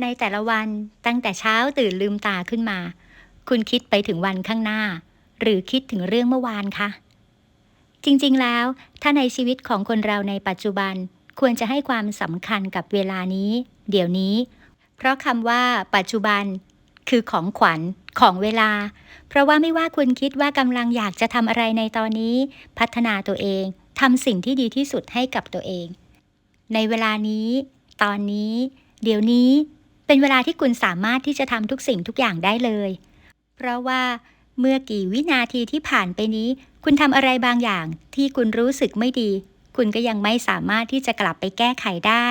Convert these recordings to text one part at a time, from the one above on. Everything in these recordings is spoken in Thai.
ในแต่ละวันตั้งแต่เช้าตื่นลืมตาขึ้นมา คุณคิดไปถึงวันข้างหน้า หรือคิดถึงเรื่องเมื่อวานคะจริงๆแล้ว ถ้าในชีวิตของคนเราในปัจจุบันควรจะให้ความสำคัญกับเวลานี้ เดี๋ยวนี้ เพราะคำว่า ปัจจุบัน คือของขวัญของเวลา เพราะว่าไม่ว่าคุณคิดว่ากำลังอยากจะทำอะไรในตอนนี้ พัฒนาตัวเองทำสิ่งที่ดีที่สุดให้กับตัวเอง ในเวลานี้ ตอนนี้ เดี๋ยวนี้ เป็นเวลาที่คุณสามารถที่จะทำทุกสิ่งทุกอย่างได้เลย เพราะว่าเมื่อกี่วินาทีที่ผ่านไปนี้ คุณทำอะไรบางอย่างที่คุณรู้สึกไม่ดี คุณก็ยังไม่สามารถที่จะกลับไปแก้ไขได้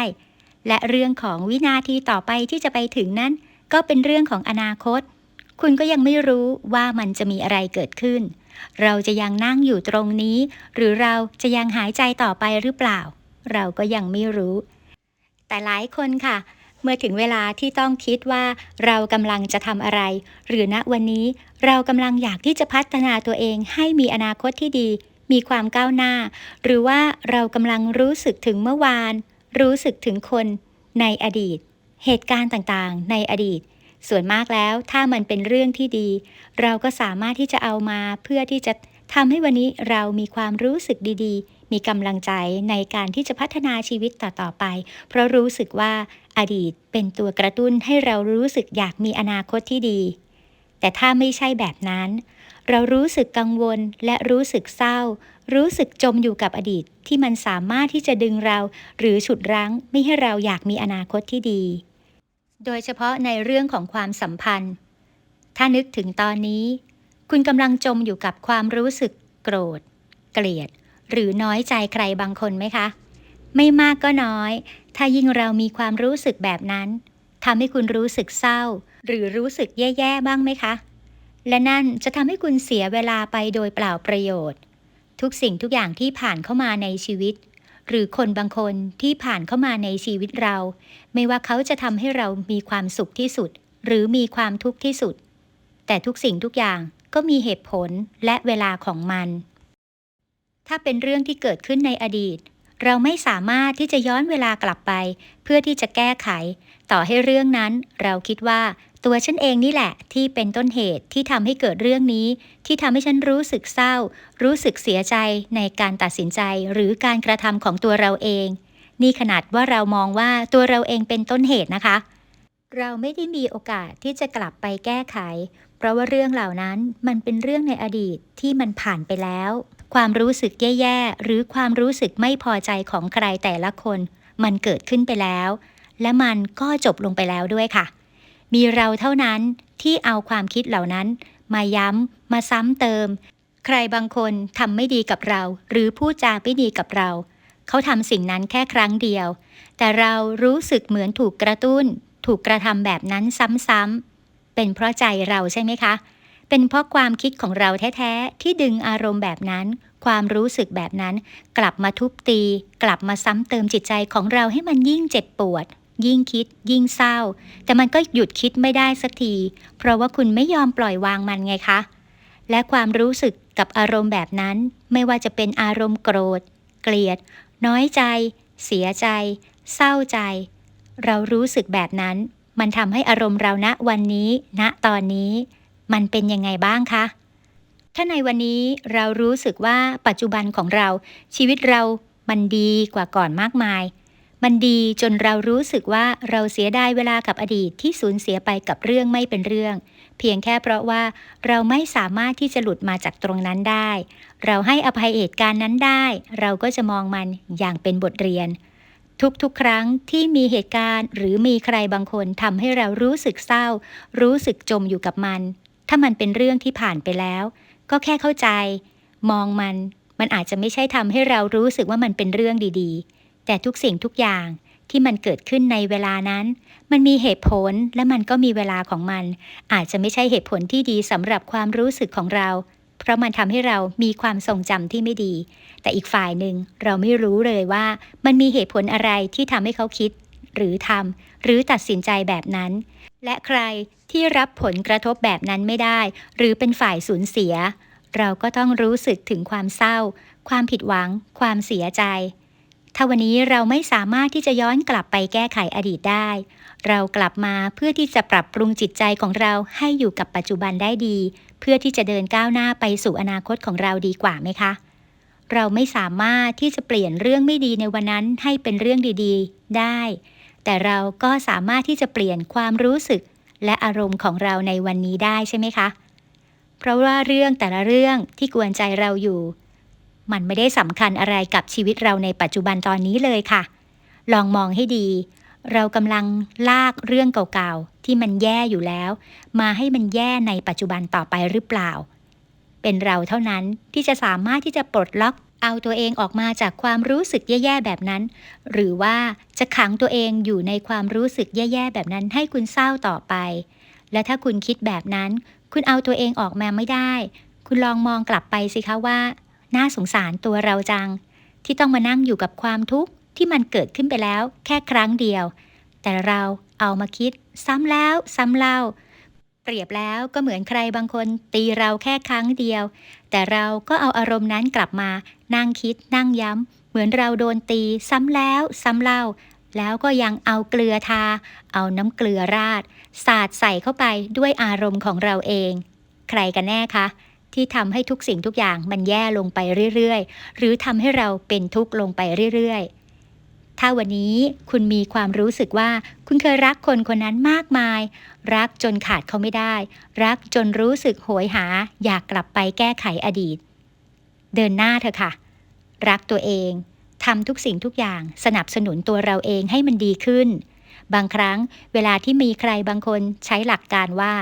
และเรื่องของวินาทีต่อไปที่จะไปถึงนั้น ก็เป็นเรื่องของอนาคต คุณก็ยังไม่รู้ว่ามันจะมีอะไรเกิดขึ้น เราจะยังนั่งอยู่ตรงนี้ หรือเราจะยังหายใจต่อไปหรือเปล่า เราก็ยังไม่รู้ แต่หลายคนค่ะ เมื่อถึงเวลาที่ต้องคิดว่าเรากำลังจะทำอะไร หรือณวันนี้เรากำลังอยากที่จะพัฒนาตัวเองให้มีอนาคตที่ดี มีความก้าวหน้า หรือว่าเรากำลังรู้สึกถึงเมื่อวาน รู้สึกถึงคนในอดีต เหตุการณ์ต่างๆ ในอดีต ส่วนมากแล้วถ้ามันเป็นเรื่องที่ดี เราก็สามารถที่จะเอามาเพื่อที่จะทำให้วันนี้เรามีความรู้สึกดีๆ มีกำลังใจในการที่จะพัฒนาชีวิตต่อๆไป เพราะรู้สึกว่าอดีตเป็นตัวกระตุ้นให้เรารู้สึกอยากมีอนาคตที่ดี แต่ถ้าไม่ใช่แบบนั้น เรารู้สึกกังวลและรู้สึกเศร้า รู้สึกจมอยู่กับอดีตที่มันสามารถที่จะดึงเรา หรือฉุดรั้งไม่ให้เราอยากมีอนาคตที่ดี โดยเฉพาะในเรื่องของความสัมพันธ์ ถ้านึกถึงตอนนี้ คุณกำลังจมอยู่กับความรู้สึกโกรธ เกลียด หรือน้อยใจใครบางคนไหมคะ ไม่มากก็น้อย ถ้ายิ่งเรามีความรู้สึกแบบนั้นทำให้คุณรู้สึกเศร้า หรือรู้สึกแย่ๆบ้างไหมคะ และนั่นจะทำให้คุณเสียเวลาไปโดยเปล่าประโยชน์ ทุกสิ่งทุกอย่างที่ผ่านเข้ามาในชีวิต หรือคนบางคนที่ผ่านเข้ามาในชีวิตเรา ไม่ว่าเขาจะทำให้เรามีความสุขที่สุด หรือมีความทุกข์ที่สุด แต่ทุกสิ่งทุกอย่างก็มีเหตุผลและเวลาของมัน ถ้าเป็นเรื่องที่เกิดขึ้นในอดีต เราไม่สามารถที่จะย้อนเวลากลับไป เพื่อที่จะแก้ไข ต่อให้เรื่องนั้น เราคิดว่าตัวฉันเองนี่แหละ ที่เป็นต้นเหตุที่ทำให้เกิดเรื่องนี้ ที่ทำให้ฉันรู้สึกเศร้า รู้สึกเสียใจในการตัดสินใจหรือการกระทำของตัวเราเอง นี่ขนาดว่าเรามองว่าตัวเราเองเป็นต้นเหตุนะคะ เราไม่ได้มีโอกาสที่จะกลับไปแก้ไข เพราะว่าเรื่องเหล่านั้นมันเป็นเรื่องในอดีตที่มันผ่านไปแล้ว ความรู้สึกแย่ๆ หรือความรู้สึกไม่พอใจของใครแต่ละคน มันเกิดขึ้นไปแล้ว และมันก็จบลงไปแล้วด้วยค่ะ มีเราเท่านั้นที่เอาความคิดเหล่านั้น มาย้ำ มาซ้ำเติม ใครบางคนทำไม่ดีกับเรา หรือพูดจาไม่ดีกับเรา เขาทำสิ่งนั้นแค่ครั้งเดียว แต่เรารู้สึกเหมือนถูกกระตุ้น ถูกกระทำแบบนั้นซ้ำๆเป็นเพราะใจเราใช่ไหมคะ เป็นเพราะความคิดของเราแท้ๆ ที่ดึงอารมณ์แบบนั้น ความรู้สึกแบบนั้น กลับมาทุบตี กลับมาซ้ำเติมจิตใจของเราให้มันยิ่งเจ็บปวด ยิ่งคิด ยิ่งเศร้า แต่มันก็หยุดคิดไม่ได้สักที เพราะว่าคุณไม่ยอมปล่อยวางมันไงคะ และความรู้สึกกับอารมณ์แบบนั้น ไม่ว่าจะเป็นอารมณ์โกรธ เกลียด น้อยใจ เสียใจ เศร้าใจ เรารู้สึกแบบนั้น มันทำให้อารมณ์เราณวันนี้ ณตอนนี้ มันเป็นยังไงบ้างคะ ถ้าในวันนี้เรารู้สึกว่าปัจจุบันของเราชีวิตเรามันดีกว่าก่อนมากมาย มันดีจนเรารู้สึกว่าเราเสียดายเวลากับอดีตที่สูญเสียไปกับเรื่องไม่เป็นเรื่อง เพียงแค่เพราะว่าเราไม่สามารถที่จะหลุดมาจากตรงนั้นได้ เราให้อภัยเหตุการณ์นั้นได้ เราก็จะมองมันอย่างเป็นบทเรียนทุกๆ ครั้งที่มีเหตุการณ์ หรือมีใครบางคนทำให้เรารู้สึกเศร้า รู้สึกจมอยู่กับมัน ถ้ามันเป็นเรื่องที่ผ่านไปแล้ว ก็แค่เข้าใจ มองมัน มันอาจจะไม่ใช่ทำให้เรารู้สึกว่ามันเป็นเรื่องดีๆ แต่ทุกสิ่งทุกอย่างที่มันเกิดขึ้นในเวลานั้น มันมีเหตุผลและมันก็มีเวลาของมัน อาจจะไม่ใช่เหตุผลที่ดีสำหรับความรู้สึกของเรา เพราะมันทำให้เรามีความทรงจำที่ไม่ดี แต่อีกฝ่ายหนึ่งเราไม่รู้เลยว่า มันมีเหตุผลอะไรที่ทำให้เขาคิด หรือทำหรือตัดสินใจแบบนั้น และใครที่รับผลกระทบแบบนั้นไม่ได้ หรือเป็นฝ่ายสูญเสีย เราก็ต้องรู้สึกถึงความเศร้า ความผิดหวัง ความเสียใจ ถ้าวันนี้เราไม่สามารถที่จะย้อนกลับไปแก้ไขอดีตได้ เรากลับมาเพื่อที่จะปรับปรุงจิตใจของเราให้อยู่กับปัจจุบันได้ดี เพื่อที่จะเดินก้าวหน้าไปสู่อนาคตของเราดีกว่าไหมคะเราไม่สามารถที่จะเปลี่ยนเรื่องไม่ดีในวันนั้นให้เป็นเรื่องดีๆ ได้ แต่เราก็สามารถที่จะเปลี่ยนความรู้สึกและอารมณ์ของเราในวันนี้ได้ใช่ไหมคะ เพราะว่าเรื่องแต่ละเรื่องที่กวนใจเราอยู่ มันไม่ได้สำคัญอะไรกับชีวิตเราในปัจจุบันตอนนี้เลยค่ะ ลองมองให้ดี เรากำลังลากเรื่องเก่าๆ ที่มันแย่อยู่แล้ว มาให้มันแย่ในปัจจุบันต่อไปหรือเปล่า เป็นเราเท่านั้นที่จะสามารถที่จะปลดล็อก เอาตัวเองออกมาจากความรู้สึกแย่ๆแบบนั้น หรือว่าจะขังตัวเองอยู่ในความรู้สึกแย่ๆแบบนั้นให้คุณเศร้าต่อไป และถ้าคุณคิดแบบนั้น คุณเอาตัวเองออกมาไม่ได้ คุณลองมองกลับไปสิคะว่า น่าสงสารตัวเราจัง ที่ต้องมานั่งอยู่กับความทุกข์ที่มันเกิดขึ้นไปแล้ว แค่ครั้งเดียว แต่เราเอามาคิดซ้ำแล้วซ้ำเล่า เปรียบแล้วก็เหมือนใครบางคนตีเราแค่ครั้งเดียว แต่เราก็เอาอารมณ์นั้นกลับมา นั่งคิดนั่งย้ำ เหมือนเราโดนตีซ้ำแล้วซ้ำเล่า แล้วก็ยังเอาเกลือทา เอาน้ำเกลือราด สาดใส่เข้าไปด้วยอารมณ์ของเราเอง ใครกันแน่คะ ที่ทำให้ทุกสิ่งทุกอย่างมันแย่ลงไปเรื่อยๆ หรือทำให้เราเป็นทุกข์ลงไปเรื่อยๆ ถ้าวันนี้คุณมีความรู้สึกว่าคุณเคยรักคนคนนั้นมากมาย รักจนขาดเขาไม่ได้ รักจนรู้สึกโหยหา อยากกลับไปแก้ไขอดีต เดินหน้าเถอะค่ะ รักตัวเองทำทุกสิ่งทุกอย่างสนับสนุนตัวเราเองให้มันดีขึ้น บางครั้งเวลาที่มีใครบางคนใช้หลักการว่า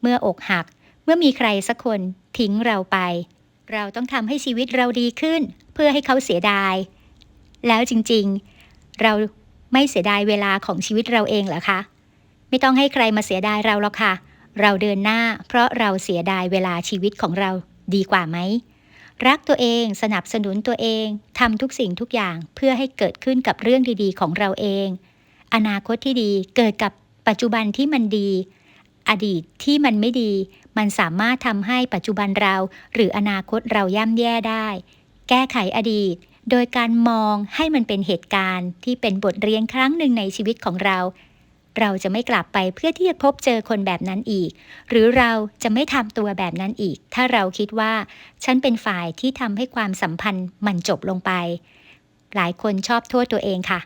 เมื่ออกหัก เมื่อมีใครสักคนทิ้งเราไป เราต้องทำให้ชีวิตเราดีขึ้น เพื่อให้เขาเสียดาย แล้วจริงๆ เราไม่เสียดายเวลาของชีวิตเราเองเหรอคะ ไม่ต้องให้ใครมาเสียดายเราหรอกค่ะ เราเดินหน้า เพราะเราเสียดายเวลาชีวิตของเราดีกว่าไหม รักตัวเองสนับสนุนตัวเองทำทุกสิ่งทุกอย่างเพื่อให้เกิดขึ้นกับเรื่องดีๆ ของเราเอง อนาคตที่ดีเกิดกับปัจจุบันที่มันดี อดีตที่มันไม่ดี มันสามารถทำให้ปัจจุบันเรา หรืออนาคตเราย่ำแย่ได้ แก้ไขอดีต โดยการมองให้มันเป็นเหตุการณ์ที่เป็นบทเรียนครั้งหนึ่งในชีวิตของเรา เราจะไม่กลับไปเพื่อที่จะพบเจอคนแบบนั้นอีก หรือเราจะไม่ทำตัวแบบนั้นอีก ถ้าเราคิดว่า ฉันเป็นฝ่ายที่ทำให้ความสัมพันธ์มันจบลงไป หลายคนชอบโทษตัวเองค่ะ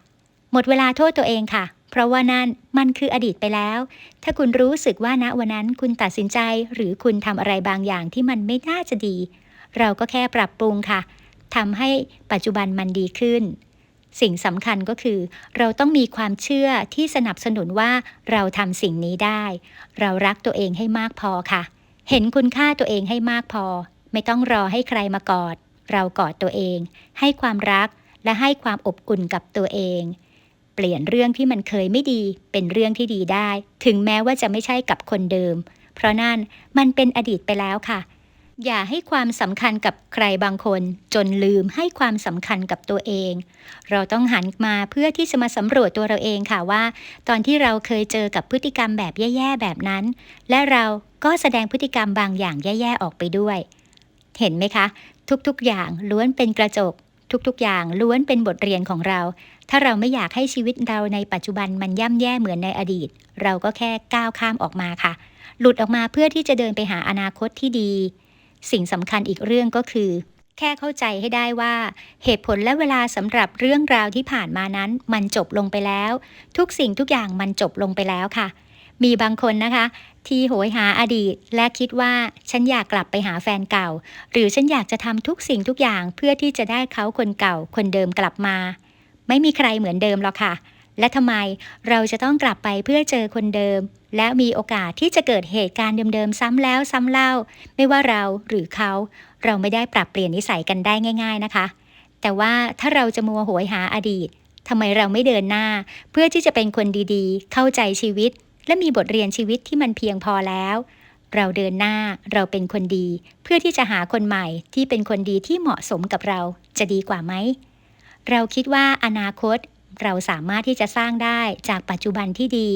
หมดเวลาโทษตัวเองค่ะ เพราะว่านั่นมันคืออดีตไปแล้ว ถ้าคุณรู้สึกว่าณวันนั้นคุณตัดสินใจ หรือคุณทำอะไรบางอย่างที่มันไม่น่าจะดี เราก็แค่ปรับปรุงค่ะ ทำให้ปัจจุบันมันดีขึ้น สิ่งสำคัญก็คือ เราต้องมีความเชื่อที่สนับสนุนว่าเราทำสิ่งนี้ได้ เรารักตัวเองให้มากพอค่ะ เห็นคุณค่าตัวเองให้มากพอ ไม่ต้องรอให้ใครมากอด เรากอดตัวเอง ให้ความรักและให้ความอบอุ่นกับตัวเอง เปลี่ยนเรื่องที่มันเคยไม่ดีเป็นเรื่องที่ดีได้ ถึงแม้ว่าจะไม่ใช่กับคนเดิม เพราะนั่นมันเป็นอดีตไปแล้วค่ะ อย่าให้ความสำคัญกับใครบางคน จนลืมให้ความสำคัญกับตัวเอง เราต้องหันมาเพื่อที่จะมาสำรวจตัวเราเองค่ะว่า ตอนที่เราเคยเจอกับพฤติกรรมแบบแย่ ๆ แบบนั้น และเราก็แสดงพฤติกรรมบางอย่างแย่ ๆ ออกไปด้วย เห็นไหมคะ ทุกๆ อย่างล้วนเป็นกระจก ทุกๆ อย่างล้วนเป็นบทเรียนของเรา ถ้าเราไม่อยากให้ชีวิตเราในปัจจุบันมันย่ำแย่เหมือนในอดีต เราก็แค่ก้าวข้ามออกมาค่ะ หลุดออกมาเพื่อที่จะเดินไปหาอนาคตที่ดี สิ่งสำคัญอีกเรื่องก็คือ แค่เข้าใจให้ได้ว่า เหตุผลและเวลาสำหรับเรื่องราวที่ผ่านมานั้น มันจบลงไปแล้ว ทุกสิ่งทุกอย่างมันจบลงไปแล้วค่ะ มีบางคนนะคะ ที่โหยหาอดีต และคิดว่าฉันอยากกลับไปหาแฟนเก่า หรือฉันอยากจะทำทุกสิ่งทุกอย่างเพื่อที่จะได้เขาคนเก่า คนเดิมกลับมา ไม่มีใครเหมือนเดิมหรอกค่ะ และทำไมเราจะต้องกลับไปเพื่อเจอคนเดิม และมีโอกาสที่จะเกิดเหตุการณ์เดิมๆซ้ำแล้วซ้ำเล่า ไม่ว่าเราหรือเขาเราไม่ได้ปรับเปลี่ยนนิสัยกันได้ง่าย ๆนะคะ แต่ว่าถ้าเราจะมัวโหยหาอดีตทำไมเราไม่เดินหน้า เพื่อที่จะเป็นคนดีๆ เข้าใจชีวิต และมีบทเรียนชีวิตที่มันเพียงพอแล้ว เราเดินหน้าเราเป็นคนดี เพื่อที่จะหาคนใหม่ที่เป็นคนดีที่เหมาะสมกับเราจะดีกว่าไหมเราคิดว่าอนาคตเราสามารถที่จะสร้างได้จากปัจจุบันที่ดี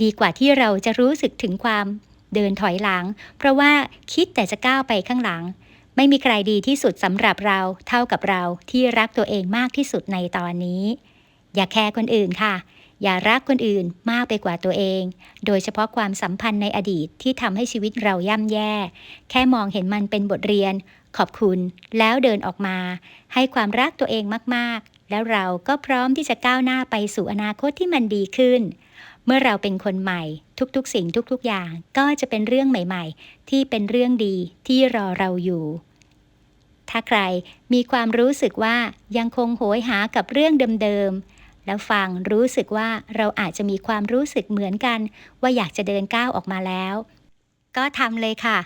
ดีกว่าที่เราจะรู้สึกถึงความเดินถอยหลัง เพราะว่าคิดแต่จะก้าวไปข้างหลัง ไม่มีใครดีที่สุดสำหรับเราเท่ากับเราที่รักตัวเองมากที่สุดในตอนนี้ อย่าแคร์คนอื่นค่ะ อย่ารักคนอื่นมากไปกว่าตัวเอง โดยเฉพาะความสัมพันธ์ในอดีตที่ทำให้ชีวิตเราย่ำแย่ แค่มองเห็นมันเป็นบทเรียน ขอบคุณ แล้วเดินออกมา ให้ความรักตัวเองมากๆ แล้วเราก็พร้อมที่จะก้าวหน้าไปสู่อนาคตที่มันดีขึ้น เมื่อเราเป็นคนใหม่ ทุกๆ สิ่งทุกๆ อย่าง ก็จะเป็นเรื่องใหม่ ๆ ที่เป็นเรื่องดีที่รอเราอยู่ ถ้าใครมีความรู้สึกว่ายังคงโหยหากับเรื่องเดิมๆ แล้วฟังรู้สึกว่าเราอาจจะมีความรู้สึกเหมือนกัน ว่าอยากจะเดินก้าวออกมาแล้ว ก็ทำเลยค่ะ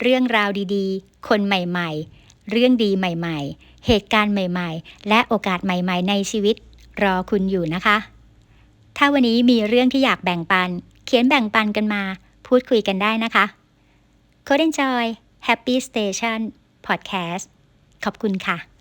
เรื่องราวดีๆ คนใหม่ๆ เรื่องดีใหม่ ๆ เหตุการณ์ใหม่ ๆ และโอกาสใหม่ ๆ ในชีวิตรอคุณอยู่นะคะ ถ้าวันนี้มีเรื่องที่อยากแบ่งปัน เขียนแบ่งปันกันมา พูดคุยกันได้นะคะ Code Enjoy Happy Station Podcast ขอบคุณค่ะ